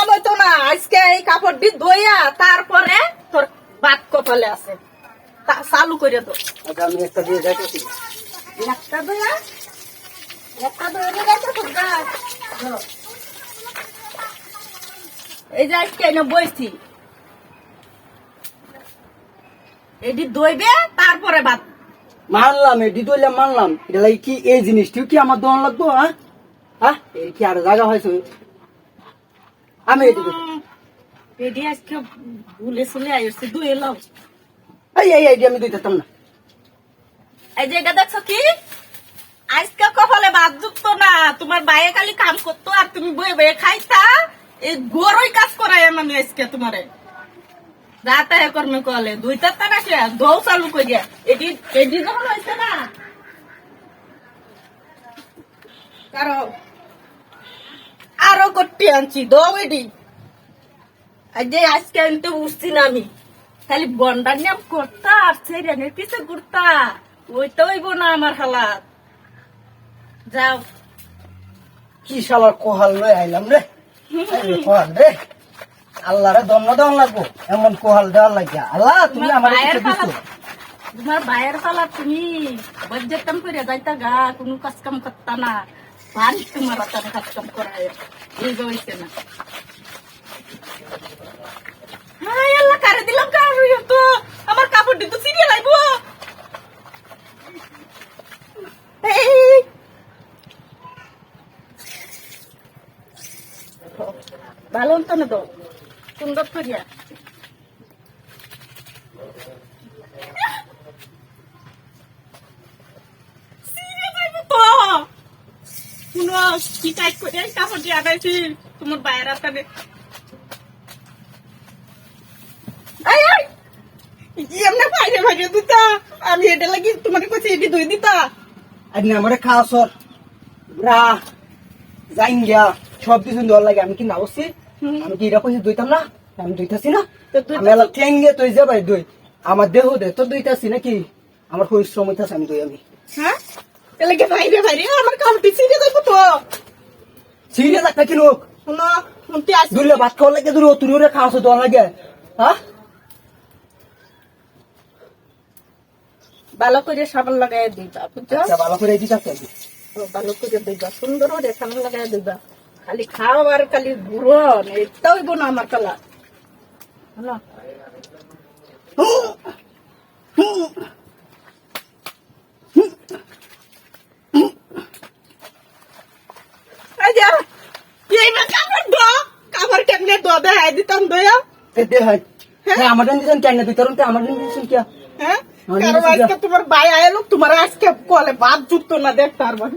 না। আজকে এই কাপড় দি ধইয়া তারপরে তোর কপালে আছে। তা- চালু করে তো আচ্ছা আমি একটা দিয়ে একটা তোর এই যে আজকে এনে বইছি। এটি দইবে তারপরে বাদ মানলাম এডি দইলে মানলাম এটা কি এই জিনিসটিও কি আমার দোকান লাগবো হ্যাঁ? হ্যাঁ? এই কি আর জায়গা হয়েছে? আমি করব। এটি আজকে ভুলে চলে আসছে দুই এলাম এই এই আইডি আমি দিতেতাম না এই জায়গা দেখছ কি? আজকে কপালে বাদ যুক্ত না তোমার বাইরে খালি কাম করতো আর তুমি বয়ে বয়ে খাইতা। এই গরই কাজ করাই আমি আজকে তোমারে। রাতে কর্মে কলে দুইটা তারা কে দৌ চালু করিয়া। এটি এটি যখন হয়েছে না কারও আরও করতে আনছি দৌ এটি আর যে আজকে আনতে উঠছি না আমি। খালি বন্ডার নাম করতা আর পিছে ঘুরতা ওইটা হইব না আমার হালাত যাও। কি শালার কোহাল লই আইলাম রে? কোহাল রে? আল্লাহ রে দম লাগবো। এমন কোহাল দেওয়ার লাগিয়া। আল্লাহ তুমি তোমার আমার কিছু তোমার ভাইয়ের পালা তুমি বজ্জের কাম করে যাইতা গা কোনো কাজ কাম করতা না। কারে দিলাম কার তো আমার কাপড় দিতে সিরিয়ে লাগবো এই ভালো তো না তো সুন্দর করিয়া। শুনো কি টাইট করে কাপড় দিয়ে আনাইছি তোমার বাইরে আসানে আই আই এমনি বাইরে বাইরে দিতা। আমি এটা লাগি তোমার কাছে এটি দই দিতা। আজকে আমার খাওয়া সর রা জাইঙ্গা সব কিছু দেওয়ার লাগে আমি কি না বসছি। আমি কি এটা কইছি দইতাম না? আমি না? দুইটা- ঠেঙ্গে তুই যে ভাই দই আমার দেহ দে তো দইতাছি নাকি? আমার পরিশ্রম হইতাছে আমি দই আমি। হ্যাঁ? তাহলে কি বাইরে বাইরে আমার কাপড়টি সিরিয়ে যাইবো তো। সিরিয়াস একটা কি লোক? শুনো শুনতে আসি। দুলে ভাত খাওয়ার লাগে দূর তুই ওরে খাওয়া দেওয়ার লাগে। হ্যাঁ? ভালো করে সাবান লাগাই দিবা বুঝছ? আচ্ছা ভালো করে দিতে ভালো করে দিবা সুন্দর করে সাবান লাগাই দিবা। খালি খাও আর খালি ঘুরন এটা হইব না আমার কালা হলো এই যে এই মা কাপড় দো কাপড় কেমনে দো দে হাই দিতাম দয়া এ দে হয় হ্যাঁ আমার দিন কেন তুই তরুণ আমার দিন কি হ্যাঁ আমার কারণ নিজে আজকে তোমার ভাই আইলো তোমার আজকে কলে বাদ যুক্ত না দেখ তার মানে